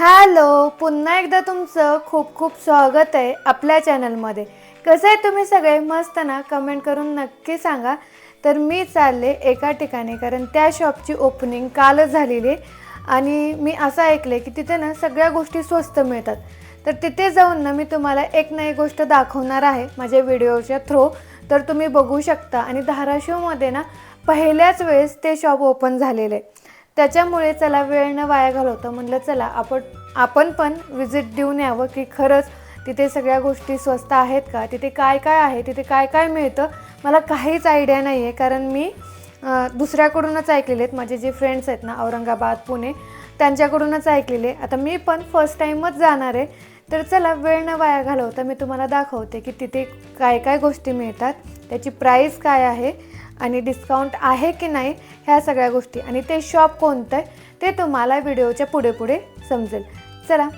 Hello पुन्हा एकदा तुमचं खूप खूप स्वागत आहे आपल्या चॅनलमध्ये. कसं आहे तुम्ही सगळे? मस्त ना? कमेंट करून नक्की सांगा. तर मी चालले एका ठिकाणी कारण त्या शॉपची ओपनिंग कालच झालेली आहे. आणि मी असं ऐकलं की तिथे ना सगळ्या गोष्टी स्वस्त मिळतात. तर तिथे जाऊन ना मी तुम्हाला एक ना एक गोष्ट दाखवणार आहे माझ्या व्हिडिओच्या थ्रू. तर तुम्ही बघू शकता. आणि धाराशिवमध्ये ना पहिल्याच वेळेस ते शॉप ओपन झालेलं आहे. त्याच्यामुळे चला वेळ न वाया घालवतं म्हटलं चला आपण आपण पण विजिट देऊन यावं की खरंच तिथे सगळ्या गोष्टी स्वस्त आहेत का? तिथे काय काय आहे? तिथे काय काय मिळतं? मला काहीच आयडिया नाही आहे कारण मी दुसऱ्याकडूनच ऐकलेले आहेत. माझे जे फ्रेंड्स आहेत ना औरंगाबाद पुणे त्यांच्याकडूनच ऐकलेले आता मी पण फर्स्ट टाईमच जाणार आहे. तर चला वेळ न वाया घालवता मी तुम्हाला दाखवते की तिथे काय काय गोष्टी मिळतात त्याची प्राईस काय आहे आणि डिस्काउंट आहे की नाही ह्या सगळ्या गोष्टी. आणि ते शॉप कोणतं आहे ते तुम्हाला व्हिडिओच्या पुढे पुढे समजेल. चला.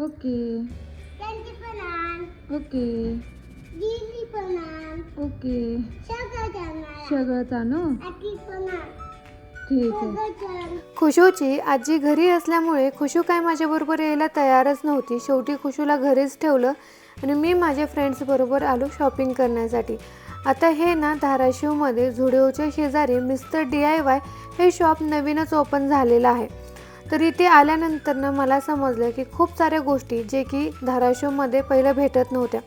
Okay. Okay. Okay. Sugar banan, ठीक खुशूची आजी घरी असल्यामुळे खुशू काय माझ्याबरोबर यायला तयारच नव्हती. शेवटी खुशूला घरीच ठेवलं आणि मी माझ्या फ्रेंड्सबरोबर आलो शॉपिंग करण्यासाठी. आता हे ना धाराशिवमध्ये झुडिओच्या शेजारी मिस्टर डी आय वाय हे शॉप नवीनच ओपन झालेलं आहे. तर इथे आल्यानंतर ना मला समजलं की खूप साऱ्या गोष्टी जे की धाराशिवमध्ये पहिलं भेटत नव्हत्या.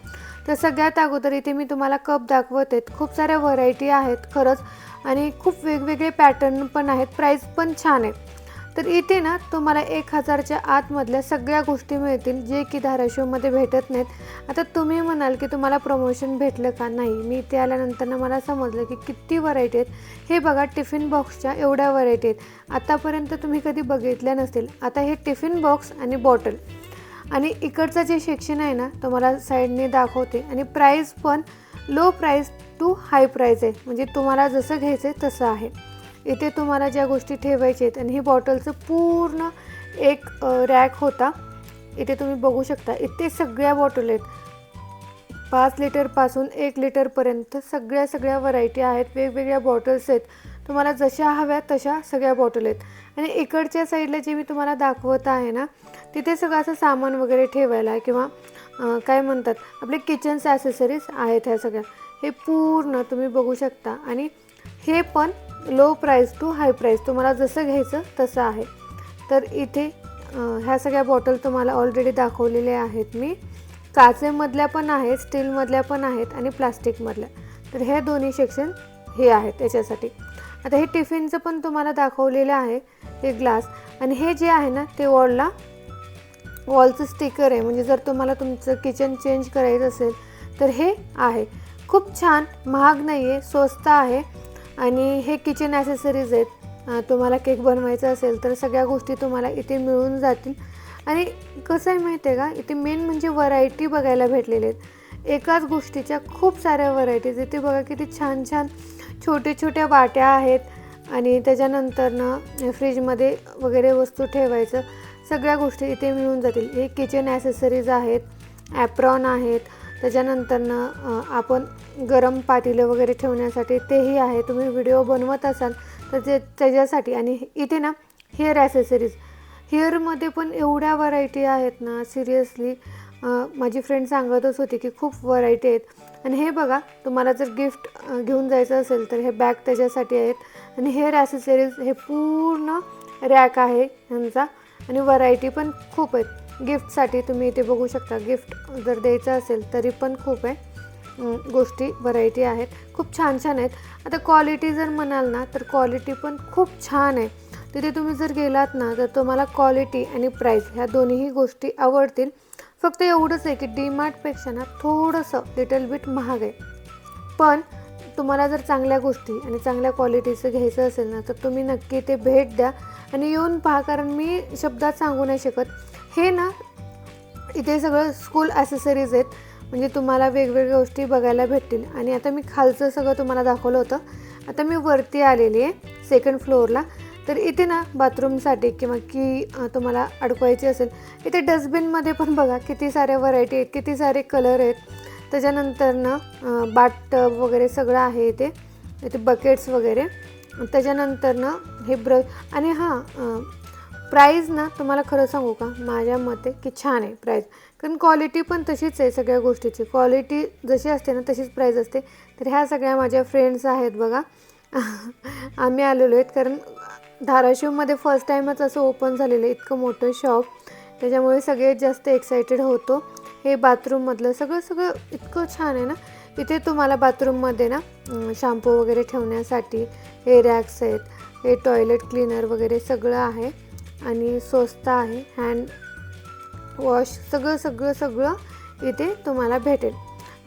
तर सगळ्यात अगोदर इथे मी तुम्हाला कप दाखवत आहेत खूप साऱ्या व्हरायटी आहेत खरंच. आणि खूप वेगवेगळे पॅटर्न पण आहेत. प्राईस पण छान आहे तर इथे ना तुम्हाला एक हजारच्या आतमधल्या सगळ्या गोष्टी मिळतील जे की धाराशिवमध्ये भेटत नाहीत. आता तुम्ही म्हणाल की तुम्हाला प्रमोशन भेटलं का? नाही. मी इथे आल्यानंतर ना मला समजलं की किती व्हरायटी आहेत. हे बघा टिफिन बॉक्सच्या एवढ्या व्हरायटी आहेत. आतापर्यंत तुम्ही कधी बघितल्या नसतील. आता हे टिफिन बॉक्स आणि बॉटल आणि इकडचं जे सेक्शन आहे ना तुम्हाला साईडने दाखवते. आणि प्राईस पण low price to high price आहे. म्हणजे तुम्हाला जसं घ्यायचं आहे तसं आहे. इथे तुम्हाला ज्या गोष्टी ठेवायच्या आहेत आणि ही बॉटलचं पूर्ण एक रॅक होता. इथे तुम्ही बघू शकता इथे सगळ्या बॉटल आहेत. पाच लिटरपासून एक लिटरपर्यंत सगळ्या सगळ्या व्हरायटी आहेत. वेगवेगळ्या बॉटल्स आहेत. तुम्हाला जशा हव्यात तशा सगळ्या बॉटल आहेत. आणि इकडच्या साईडला जे मी तुम्हाला दाखवत आहे ना तिथे सगळं असं सामान वगैरे ठेवायला किंवा काय म्हणतात आपले किचन्स ॲसेसरीज आहेत ह्या सगळ्या. हे पूर्ण तुम्ही बघू शकता. आणि हे पण low price to high price तुम्हाला जसं घ्यायचं तसं आहे. तर इथे ह्या सगळ्या बॉटल तुम्हाला ऑलरेडी दाखवलेल्या आहेत मी. काचेमधल्या पण आहेत स्टीलमधल्या पण आहेत आणि प्लास्टिकमधल्या तर हे दोन्ही सेक्शन हे आहेत त्याच्यासाठी आता हे टिफिनचं पण तुम्हाला दाखवलेलं आहे हे ग्लास. आणि हे जे आहे ना ते वॉलला वॉलचं स्टिकर आहे. म्हणजे जर तुम्हाला तुमचं किचन चेंज करायचं असेल तर हे आहे. खूप छान महाग नाही आहे स्वस्त आहे. आणि हे किचन ॲसेसरीज आहेत. तुम्हाला केक बनवायचा असेल तर सगळ्या गोष्टी तुम्हाला इथे मिळून जातील. आणि कसं आहे माहिती आहे का इथे मेन म्हणजे व्हरायटी बघायला भेटलेले आहेत. एकाच गोष्टीच्या खूप साऱ्या व्हरायटीज इथे बघा किती छान छान छोट्या छोट्या वाट्या आहेत आणि त्याच्यानंतरनं फ्रीजमध्ये वगैरे वस्तू ठेवायचं. सगळ्या गोष्टी इथे मिळून जातील. हे किचन ॲसेसरीज आहेत ॲप्रॉन आहेत. त्याच्यानंतरनं आपण गरम पातेलं वगैरे ठेवण्यासाठी तेही आहे. तुम्ही व्हिडिओ बनवत असाल तर ते त्याच्यासाठी. आणि इथे ना हेअर ॲसेसरीज हेअरमध्ये पण एवढ्या व्हरायटी आहेत ना सिरियसली माझी फ्रेंड सांगतच होती की खूप व्हरायटी आहेत. आणि हे बघा तुम्हाला जर गिफ्ट घेऊन जायचं असेल तर हे बॅग त्याच्यासाठी आहेत. आणि हेअर ॲसेसरीज हे पूर्ण रॅक आहे ह्यांचा आणि व्हरायटी पण खूप आहेत. गिफ्टसाठी तुम्ही इथे बघू शकता गिफ्ट जर द्यायचं असेल तरी पण खूप आहे. गोष्टी व्हरायटी आहेत. खूप छान छान आहेत. आता क्वालिटी जर म्हणाल ना तर क्वालिटी पण खूप छान आहे. तिथे तुम्ही जर गेलात ना तर तुम्हाला क्वालिटी आणि प्राईस ह्या दोन्हीही गोष्टी आवडतील. फक्त एवढंच आहे की डीमार्टपेक्षा ना थोडंसं लिटल बिट महाग आहे. पण तुम्हाला जर चांगल्या गोष्टी आणि चांगल्या क्वालिटीचं घ्यायचं असेल ना तर तुम्ही नक्की ते भेट द्या आणि येऊन पहा कारण मी शब्दात सांगू नाही शकत. हे ना इथे सगळं स्कूल ॲसेसरीज आहेत. म्हणजे तुम्हाला वेगवेगळ्या गोष्टी बघायला भेटतील. आणि आता मी खालचं सगळं तुम्हाला दाखवलं होतं. आता मी वरती आलेली आहे सेकंड फ्लोअरला तर इथे ना बाथरूमसाठी किंवा की तुम्हाला अडकवायची असेल इथे डस्टबिनमध्ये पण बघा किती साऱ्या व्हरायटी आहेत किती सारे कलर आहेत. त्याच्यानंतर ना बाट वगैरे सगळं आहे इथे. इथे बकेट्स वगैरे. त्याच्यानंतर ना हे ब्रश आणि हां प्राईज ना तुम्हाला खरं सांगू का? माझ्या मते की छान आहे प्राईज कारण क्वालिटी पण तशीच आहे सगळ्या गोष्टीची. क्वालिटी जशी असते ना तशीच प्राईज असते. तर ह्या सगळ्या माझ्या फ्रेंड्स आहेत बघा. आम्ही आलेलो आहेत. कारण धाराशिवमध्ये फर्स्ट टाईमच असं ओपन झालेलं आहे. इतकं मोठं शॉप त्याच्यामुळे सगळे जास्त एक्सायटेड होतो. हे बाथरूममधलं सगळं सगळं इतकं छान आहे ना. इथे तुम्हाला बाथरूममध्ये ना शॅम्पू वगैरे ठेवण्यासाठी हे रॅक्स आहेत हे टॉयलेट क्लीनर वगैरे सगळं आहे आणि स्वस्त आहे. हँड वॉश सगळं सगळं सगळं इथे तुम्हाला भेटेल.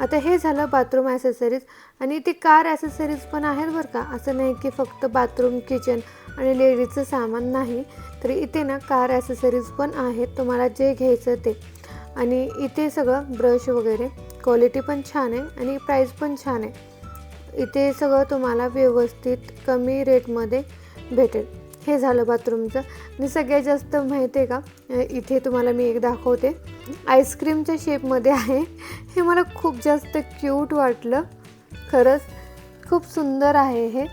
आता हे झालं बाथरूम ॲसेसरीज आणि इथे कार ॲसेसरीज पण आहेत बरं का. असं नाही की फक्त बाथरूम किचन आणि लेडीजचं सामान नाही तर इथे ना कार ॲसेसरीज पण आहेत. तुम्हाला जे घ्यायचं ते. आणि इथे सगळं ब्रश वगैरे. क्वालिटी पण छान आहे आणि प्राईस पण छान आहे. इथे सगळं तुम्हाला व्यवस्थित कमी रेटमध्ये भेटेल. हे झालं बाथरूमचं. आणि सगळ्यात जास्त माहिती आहे का इथे तुम्हाला मी एक दाखवते. आईस्क्रीमच्या शेपमध्ये आहे. हे मला खूप जास्त क्यूट वाटलं. खरंच खूप सुंदर आहे हे.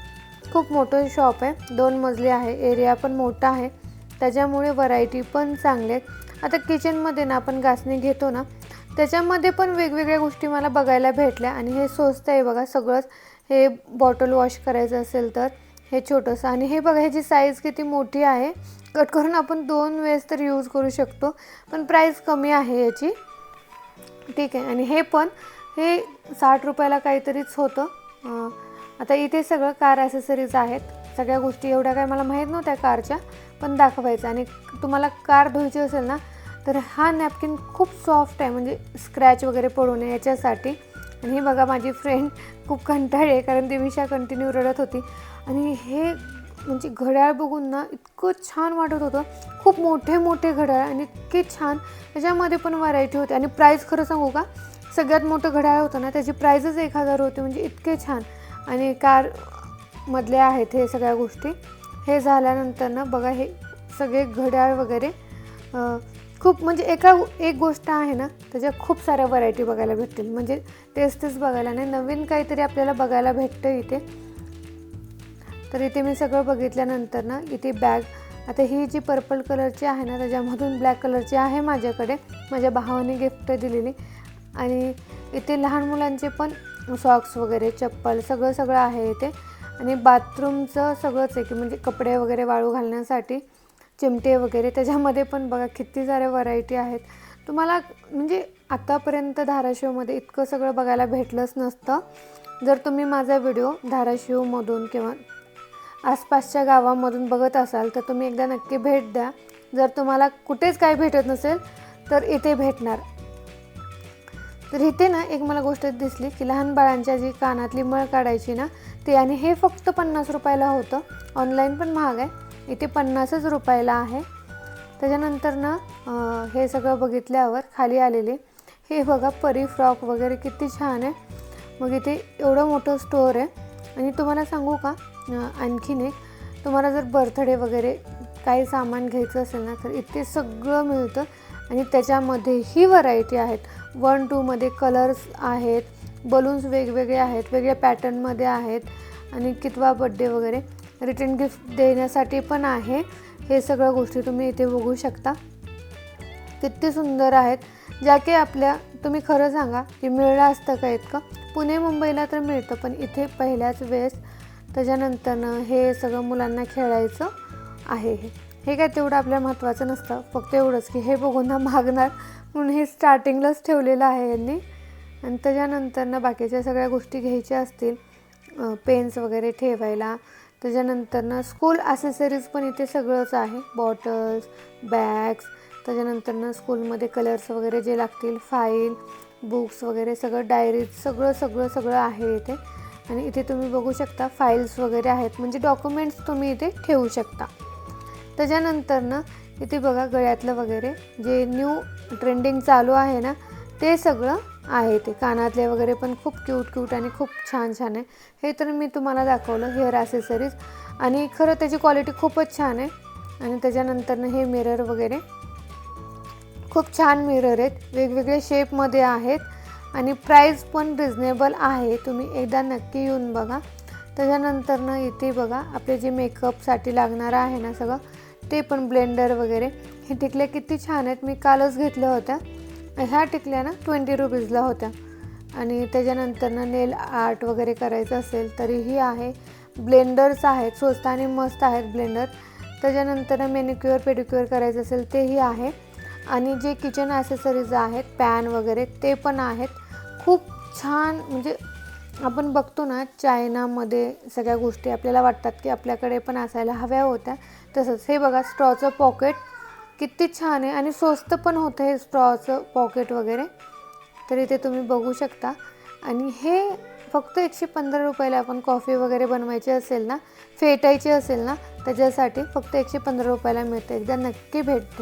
खूप मोठं शॉप आहे. दोन मजली आहे. एरिया पण मोठा आहे. त्याच्यामुळे व्हरायटी पण चांगले आहेत आता किचनमध्ये ना आपण घासणी घेतो ना त्याच्यामध्ये पण वेगवेगळ्या गोष्टी मला बघायला भेटल्या. आणि हे स्वस्त आहे बघा सगळंच. हे बॉटल वॉश करायचं असेल तर हे छोटंसं. आणि हे बघा ह्याची साईज किती मोठी आहे. कट करून आपण दोन वेळेस तर यूज करू शकतो. पण प्राईस कमी आहे याची. ठीक आहे. आणि हे पण हे साठ रुपयाला काहीतरीच होतं. आता इथे सगळं कार ॲसेसरीज आहेत. सगळ्या गोष्टी एवढ्या काय मला माहीत नव्हत्या कारच्या पण दाखवायचं. आणि तुम्हाला कार धुवायची असेल ना तर हा नॅपकिन खूप सॉफ्ट आहे. म्हणजे स्क्रॅच वगैरे पडू नये याच्यासाठी. आणि हे बघा माझी फ्रेंड खूप कंटाळी आहे कारण ती विषा कंटिन्यू रडत होती. आणि हे म्हणजे घड्याळ बघून ना इतकं छान वाटत होतं. खूप मोठे मोठे घड्याळ आणि इतके छान. त्याच्यामध्ये पण व्हरायटी होती. आणि प्राईस खरं सांगू का? सगळ्यात मोठं घड्याळ होतं ना त्याची प्राईजच एक हजार होती. म्हणजे इतके छान. आणि कार मधले आहेत हे सगळ्या गोष्टी. हे झाल्यानंतर ना बघा हे सगळे घड्याळ वगैरे खूप म्हणजे एका एक गोष्ट आहे ना त्याच्या खूप साऱ्या व्हरायटी बघायला भेटतील. म्हणजे तेच तेच बघायला नाही नवीन काहीतरी आपल्याला बघायला भेटतं इथे. तर इथे मी सगळं बघितल्यानंतर ना इथे बॅग आता ही जी पर्पल कलरची आहे ना त्याच्यामधून ब्लॅक कलरची आहे माझ्याकडे. माझ्या भावाने गिफ्ट दिलेली. आणि इथे लहान मुलांचे पण सॉक्स वगैरे चप्पल सगळं सगळं आहे इथे. आणि बाथरूमचं सगळंच आहे की म्हणजे कपडे वगैरे वाळू घालण्यासाठी चिमटे वगैरे. त्याच्यामध्ये पण बघा किती साऱ्या व्हरायटी आहेत. तुम्हाला म्हणजे आतापर्यंत धाराशिवमध्ये इतकं सगळं बघायला भेटलंच नसतं. जर तुम्ही माझा व्हिडिओ धाराशिवमधून किंवा आसपासच्या गावामधून बघत असाल तर तुम्ही एकदा नक्की भेट द्या. जर तुम्हाला कुठेच काही भेटत नसेल तर इथे भेटणार. तर इथे ना एक मला गोष्ट दिसली की लहान बाळांच्या जी कानातली मळ काढायची ना ते आणि हे फक्त पन्नास रुपयाला होतं. ऑनलाईन पण महाग आहे. इथे पन्नासच रुपयाला आहे. त्याच्यानंतर ना हे सगळं बघितल्यावर खाली आलेले हे बघा परी फ्रॉक वगैरे किती छान आहे. मग इथे एवढं मोठं स्टोअर आहे. आणि तुम्हाला सांगू का आणखीन एक तुम्हाला जर बर्थडे वगैरे काही सामान घ्यायचं असेल ना तर इथे सगळं मिळतं. आणि त्याच्यामध्येही व्हरायटी आहेत. वन टूमध्ये कलर्स आहेत बलून्स वेगवेगळे आहेत वेगळ्या पॅटर्नमध्ये आहेत आणि कितवा बड्डे वगैरे. रिटर्न गिफ्ट देण्यासाठी पण आहे. हे सगळ्या गोष्टी तुम्ही इथे बघू शकता. किती सुंदर आहेत. ज्या की आपल्या तुम्ही खरं सांगा की मिळलं असतं का इतकं? पुणे मुंबईला तर मिळतं पण इथे पहिल्याच वेळेस त्याच्यानंतरनं हे सगळं मुलांना खेळायचं आहे हे. हे काय तेवढं आपल्या महत्त्वाचं नसतं. फक्त एवढंच की हे बघून ना मागणार. म्हणून हे स्टार्टिंगलाच ठेवलेलं आहे यांनी. आणि त्याच्यानंतरनं बाकीच्या सगळ्या गोष्टी घ्यायच्या असतील. पेन्स वगैरे ठेवायला. त्याच्यानंतरनं स्कूल ॲसेसरीज पण इथे सगळंच आहे. बॉटल्स बॅग्स त्याच्यानंतरनं स्कूलमध्ये कलर्स वगैरे जे लागतील फाईल बुक्स वगैरे सगळं डायरीज सगळं सगळं सगळं आहे इथे. आणि इथे तुम्ही बघू शकता फाईल्स वगैरे आहेत. म्हणजे डॉक्युमेंट्स तुम्ही इथे ठेवू शकता. त्याच्यानंतरनं इथे बघा गळ्यातलं वगैरे जे न्यू ट्रेंडिंग चालू आहे ना ते सगळं आहे ते. कानातले वगैरे पण खूप क्यूट क्यूट आणि खूप छान छान आहे. हे तर मी तुम्हाला दाखवलं हेअर ॲसेसरीज आणि खरं त्याची क्वालिटी खूपच छान आहे. आणि त्याच्यानंतरनं हे मिरर वगैरे. खूप छान मिरर आहेत. वेगवेगळे शेपमध्ये आहेत. आणि प्राईस पण रिजनेबल आहे. तुम्ही एकदा नक्की येऊन बघा. त्याच्यानंतरनं इथे बघा आपले जे मेकअपसाठी लागणारं आहे ना सगळं ते पण ब्लेंडर वगैरे. हे टिकल्या किती छान आहेत. मी कालच घेतल्या होत्या. ह्या टिकल्या ना ट्वेंटी रुपीजला होत्या. आणि त्याच्यानंतर ना नेल आर्ट वगैरे करायचं असेल तरीही आहे. ब्लेंडर्स आहेत. स्वस्त आणि मस्त आहेत ब्लेंडर त्याच्यानंतर मेनिक्युअर पेडिक्युअर करायचं असेल तेही आहे. आणि जे किचन ॲसेसरीज आहेत पॅन वगैरे ते पण आहेत. खूप छान म्हणजे आपण बघतो ना चायनामध्ये सगळ्या गोष्टी आपल्याला वाटतात की आपल्याकडे पण असायला हव्या होत्या. तसंच हे बघा स्ट्रॉचं पॉकेट किती छान आहे आणि स्वस्त पण होतं हे स्ट्रॉचं पॉकेट वगैरे. तर इथे तुम्ही बघू शकता. आणि हे फक्त एकशे पंधरा रुपयाला आपण कॉफी वगैरे बनवायची असेल ना फेटायची असेल ना त्याच्यासाठी फक्त एकशे पंधरा रुपयाला मिळतं. एकदा नक्की भेट